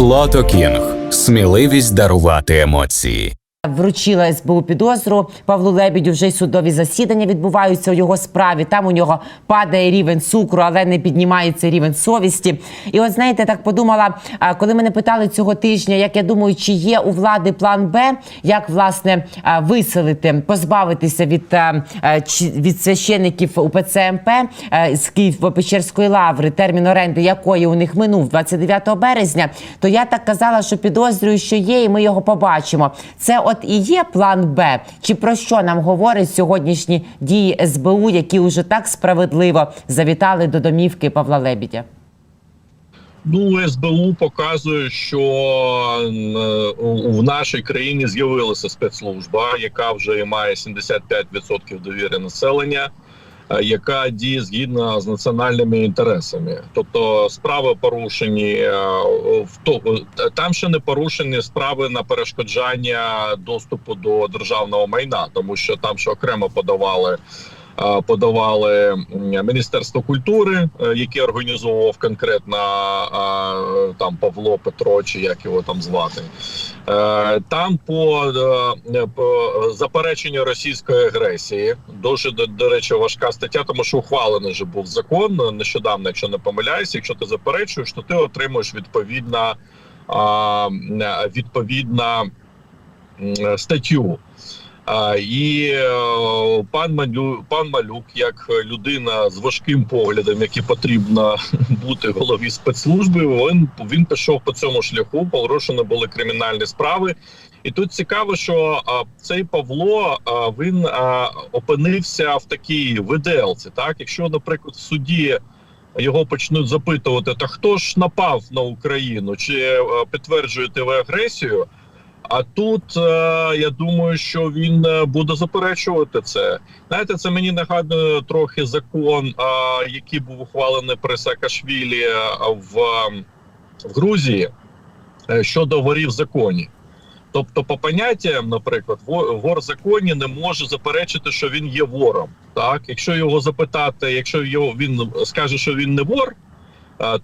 Флото Кінг. Сміливість дарувати емоції. Вручила СБУ підозру Павлу Лебідю. Вже й судові засідання відбуваються у його справі. Там у нього падає рівень цукру, але не піднімається рівень совісті. І от знаєте, так подумала, коли мене питали цього тижня, як я думаю, чи є у влади план Б, як власне виселити, позбавитися від, від священиків УПЦ МП з Києво-Печерської лаври, термін оренди якої у них минув 29 березня, то я так казала, що підозрюю, що є, і ми його побачимо. Це от і є план Б. Чи про що нам говорять сьогоднішні дії СБУ, які вже так справедливо завітали до домівки Павла Лебідя? Ну, СБУ показує, що е, в нашій країні з'явилася спецслужба, яка вже має 75% довіри населення, е, яка діє згідно з національними інтересами. Тобто справи порушені е, в того там ще не порушені справи на перешкоджання доступу до державного майна, тому що там ще окремо подавали. Е, Подавали Міністерство культури, е, яке організовував конкретно е, там Павло Петро, чи як його там звати. Там по, по запереченню російської агресії дуже до, до речі важка стаття, тому що ухвалений вже був закон нещодавно, якщо не помиляюся. Якщо ти заперечуєш, то ти отримуєш відповідна відповідна статтю. А, і е, пан Малю, пан Малюк, як людина з важким поглядом, який потрібно бути голові спецслужби, він він пішов по цьому шляху. Порушені були кримінальні справи. І тут цікаво, що а, цей Павло а, він а, опинився в такій виделці. Так, якщо, наприклад, в суді його почнуть запитувати, та хто ж напав на Україну, чи е, підтверджуєте ви агресію? А тут е, я думаю, що він е, буде заперечувати це. Знаєте, це мені нагадує трохи закон, який був ухвалений при Саакашвілі е, в, в Грузії щодо ворів в законі. Тобто, по поняттям, наприклад, вор в законі не може заперечити, що він є вором. Так, якщо його запитати, якщо його він скаже, що він не вор,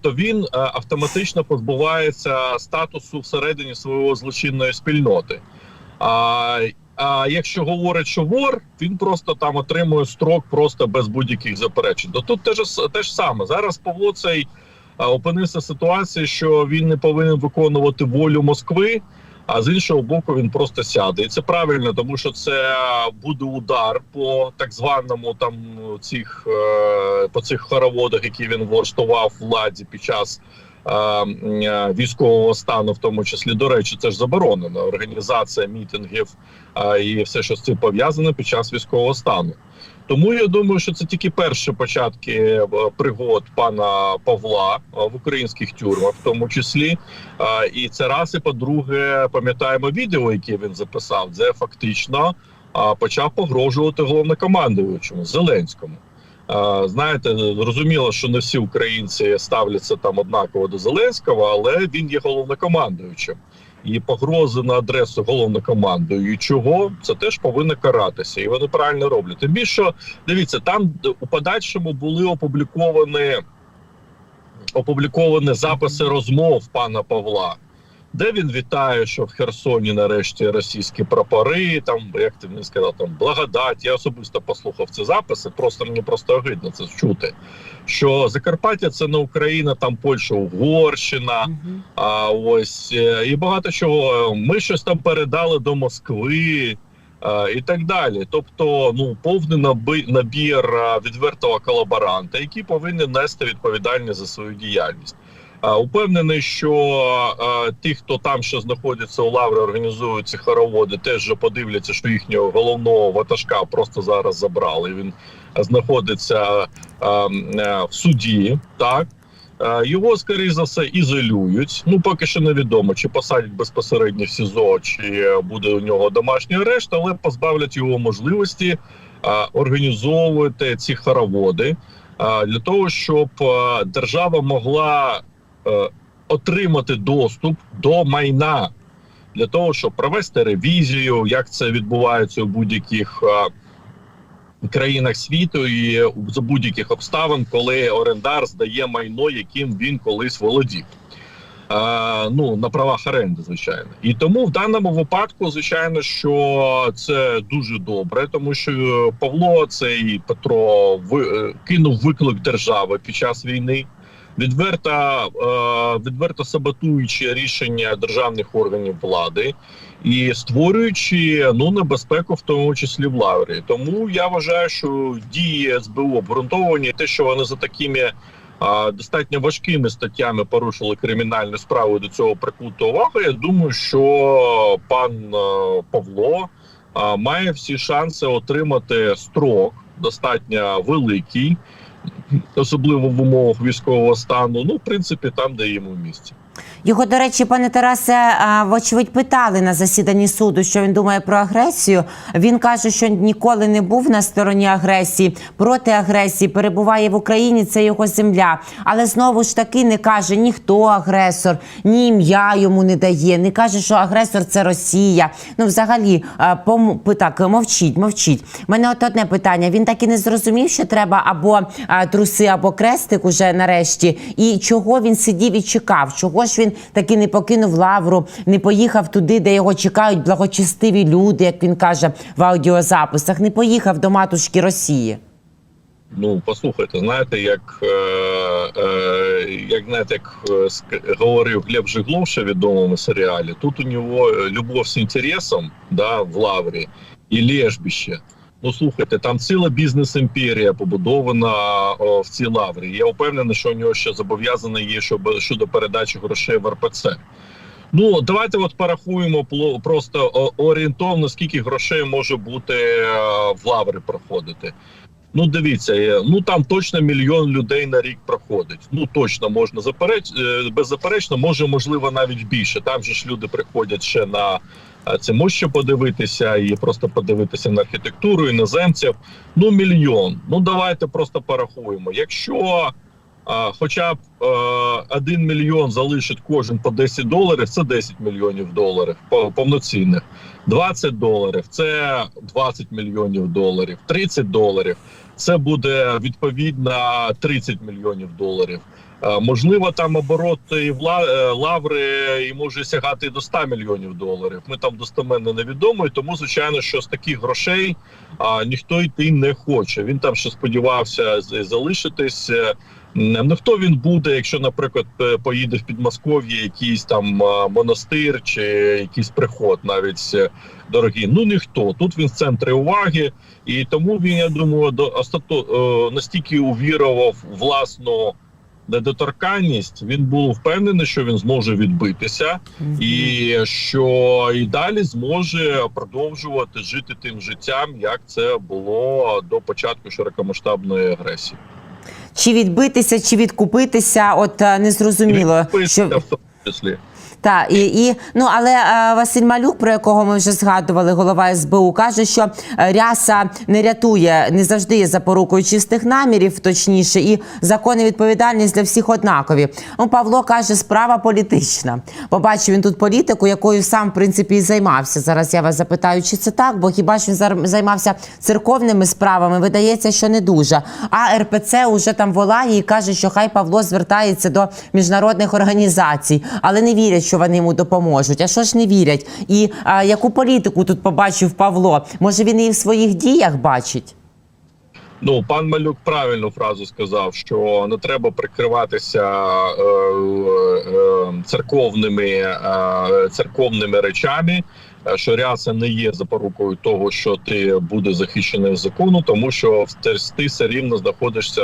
то він е, автоматично позбувається статусу всередині своєї злочинної спільноти. А, а якщо говорить, що вор, він просто там отримує строк просто без будь-яких заперечень. То тут теж теж саме зараз Павло цей е, опинився в ситуації, що він не повинен виконувати волю Москви. А з іншого боку, він просто сяде, і це правильно, тому що це буде удар по так званому там цих е, по цих хороводах, які він влаштував владі під час військового стану, в тому числі до речі, це ж заборонено. Організація мітингів і все, що з цим пов'язано під час військового стану. Тому я думаю, що це тільки перші початки е, пригод пана Павла е, в українських тюрмах, в тому числі. І це раз, і по-друге, пам'ятаємо відео, яке він записав, де фактично почав погрожувати головнокомандуючому Зеленському. Знаєте, зрозуміло, що не всі українці ставляться там однаково до Зеленського, але він є головнокомандуючим. І погрози на адресу головнокомандуючого це теж повинно каратися, і вони правильно роблять. Тим більше, дивіться, там у подальшому були опубліковані опубліковані записи розмов пана Павла, де він вітає, що в Херсоні нарешті російські прапори, там як ти мені сказав, там благодать. Я особисто послухав ці записи. Просто мені просто огидно це чути. Що Закарпаття це не Україна, там Польща, Угорщина. А ось е, і багато чого. Ми щось там передали до Москви. е, І так далі, тобто, ну повний наби, набір е, відвертого колаборанта, які повинні нести відповідальність за свою діяльність. Упевнений, що ті, хто там ще знаходиться у лаврі, організують ці хороводи, теж вже подивляться, що їхнього головного ватажка просто зараз забрали. Він знаходиться е, в суді, так. Його, скоріш за все, ізолюють. Ну, поки що невідомо, чи посадять безпосередньо в СІЗО, чи буде у нього домашній арешт, але позбавлять його можливості організовувати ці хороводи для того, щоб держава могла отримати доступ до майна для того, щоб провести ревізію, як це відбувається у будь-яких. е, країнах світу і за будь-яких обставин, коли орендар здає майно, яким він колись володів. е, ну на правах оренди, звичайно. І тому в даному випадку, звичайно, що це дуже добре, тому що Павло цей Петро ви, е, кинув виклик держави під час війни. Відверто, е, відверто саботуючи рішення державних органів влади і створюючи ну небезпеку, в тому числі в лаврі. Тому я вважаю, що дії СБУ обґрунтовані, те, що вони за такими а, достатньо важкими статтями порушили кримінальну справу до цього прикута увагу. Я думаю, що пан е, Павло має всі шанси отримати строк достатньо великий, особливо в умовах військового стану. Ну, в принципі, там, де йому місце. Його, до речі, пане Тарасе, вочевидь, питали на засіданні суду, що він думає про агресію. Він каже, що ніколи не був на стороні агресії, проти агресії, перебуває в Україні, це його земля. Але знову ж таки не каже ніхто агресор, ні ім'я йому не дає, не каже, що агресор це Росія. Ну, взагалі, пом- так, мовчіть, мовчіть. У мене от одне питання. Він так і не зрозумів, що треба або труси, або крестик уже нарешті. І чого він сидів і чекав? Чого ж він таки не покинув лавру, не поїхав туди, де його чекають благочестиві люди, як він каже в аудіозаписах, не поїхав до матушки Росії. Ну, послухайте, знаєте, як, е, е, як знаєте, як е, говорив Глеб Жиглов ще відомому серіалі, тут у нього е, любов з інтересом да, в Лаврі і лежбище. Ну слухайте, там ціла бізнес-імперія побудована о, в цій лаврі. Я впевнений, що у нього ще зобов'язане є щоб, щодо передачі грошей в РПЦ. Ну давайте от порахуємо просто орієнтовно, скільки грошей може бути е, в лаврі проходити. Ну, дивіться, е, ну там точно мільйон людей на рік проходить. Ну точно можна запереч е, беззаперечно, може можливо навіть більше. Там же ж люди приходять ще на це може подивитися і просто подивитися на архітектуру іноземців. Ну мільйон. Ну давайте просто порахуємо. Якщо а, хоча б е, один мільйон залишить кожен по 10 доларів, це 10 мільйонів доларів повноцінних. 20 доларів це 20 мільйонів доларів, 30 доларів це буде відповідно 30 мільйонів доларів. Е, Можливо, там обороти і е, лаври і може сягати до 100 мільйонів доларів. Ми там достеменно невідомо, тому звичайно, що з таких грошей а, ніхто йти не хоче. Він там ще сподівався залишитись. Ну хто він буде, якщо, наприклад, е, поїде в Підмосков'я якийсь там монастир чи якийсь приход, навіть е, дорогий. Ну ніхто тут він в центрі уваги, і тому він, я думаю, до остато е, настільки увірував власну недоторканність. Він був впевнений, що він зможе відбитися, і що і далі зможе продовжувати жити тим життям, як це було до початку широкомасштабної агресії. Чи відбитися, чи відкупитися? От е, незрозуміло, Відкупитися що в тому числі. Та і, і ну але е, Василь Малюк, про якого ми вже згадували, голова СБУ, каже, що е, ряса не рятує, не завжди є запорукою чистих намірів, точніше, і закони відповідальність для всіх однакові. Ну, Павло каже, справа політична. Побачив він тут політику, якою сам в принципі і займався. Зараз я вас запитаю, чи це так, бо хіба ж він займався церковними справами? Видається, що не дуже. А РПЦ уже там волає і каже, що хай Павло звертається до міжнародних організацій, але не вірять, що вони йому допоможуть. А що ж не вірять? І а, яку політику тут побачив Павло? Може він і в своїх діях бачить? Ну, пан Малюк правильну фразу сказав, що не треба прикриватися е, е, церковними, е, церковними речами. Е, Що ряса не є запорукою того, що ти буде захищений закону, тому що ти, все рівно знаходишся.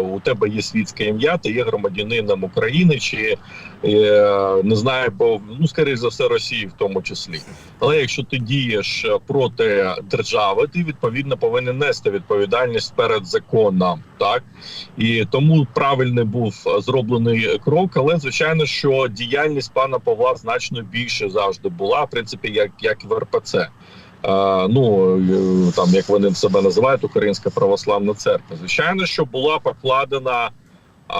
У тебе є світське ім'я, ти є громадянином України, чи е, не знаю, бо ну скоріш за все Росії в тому числі. Але якщо ти дієш проти держави, ти відповідно повинен нести відповідальність перед законом, так і тому правильний був зроблений крок. Але звичайно, що діяльність пана Павла значно більше завжди була, в принципі, як, як в РПЦ. Е, ну е, там як вони себе називають, Українська православна церква. Звичайно, що була покладена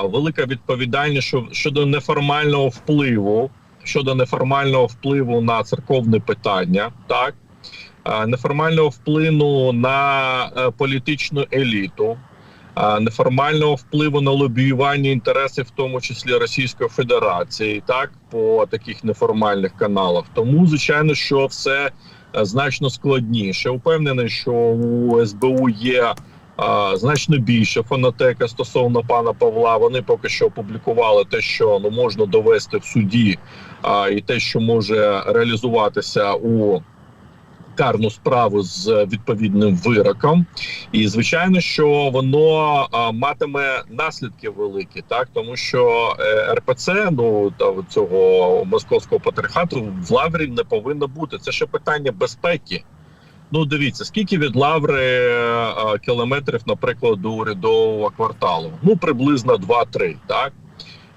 велика відповідальність що- щодо неформального впливу, щодо неформального впливу на церковне питання, так неформального впливу на е, політичну еліту. Неформального впливу на лобіювання інтересів, в тому числі Російської Федерації, так по таких неформальних каналах. Тому звичайно, що все е, значно складніше. Упевнений, що у СБУ є. Значно більше фонотека стосовно пана Павла. Вони поки що опублікували те, що ну можна довести в суді, а, і те, що може реалізуватися у карну справу з відповідним вироком, і звичайно, що воно а, матиме наслідки великі, так тому що е, РПЦ, ну та цього московського патріархату в лаврі не повинно бути. Це ще питання безпеки. Ну, дивіться, скільки від лаври е, кілометрів, наприклад, до урядового кварталу? Ну, приблизно 2-3, так.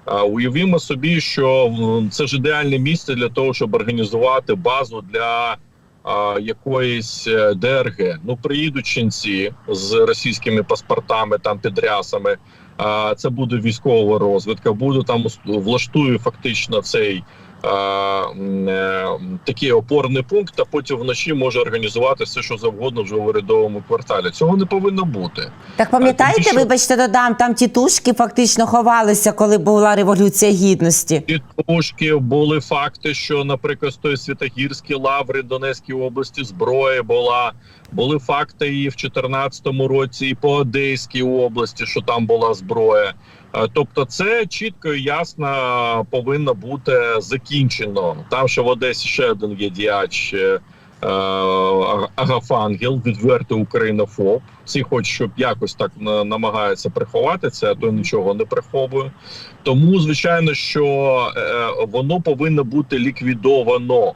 А, Уявімо собі, що це ж ідеальне місце для того, щоб організувати базу для а, якоїсь е, ДРГ. Ну, приїдуть ченці з російськими паспортами, там підрясами. А, це буде військова розвідка. Буде там влаштую фактично цей. А, е, Такий опорний пункт, а потім вночі може організувати все, що завгодно вже в урядовому кварталі. Цього не повинно бути. Так пам'ятаєте, що- вибачте, додам, там тітушки фактично ховалися, коли була революція гідності. Тітушки були факти, що, наприклад, з тої Святогірські лаври Донецькій області зброя була. Були факти і в 2014 році, і по Одеській області, що там була зброя. Е, Тобто, це чітко і ясно повинно бути закінчено. Там ще в Одесі ще один є діяч. е, е, Агафангел, відвертий українофоб. Всі хочуть, щоб якось так намагаються приховати це, а то нічого не приховує. Тому, звичайно, що воно повинно бути ліквідовано.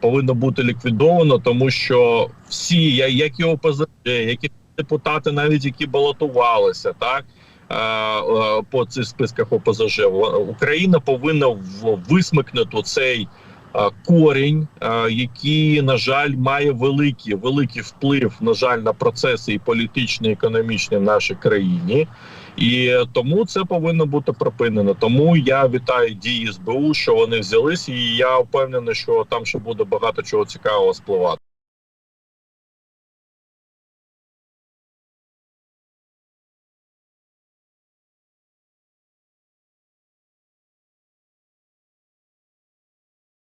Повинно бути ліквідовано, тому що всі, як і ОПЗЖ, які депутати, навіть які балотувалися, так е, е, по цих списках ОПЗЖ, Україна повинна висмикнути цей корінь, е, який, на жаль, має великий великий вплив, на жаль, на процеси і політичні, і економічні в нашій країні. І тому це повинно бути припинено. Тому я вітаю дії СБУ, що вони взялись, і я впевнений, що там ще буде багато чого цікавого спливати.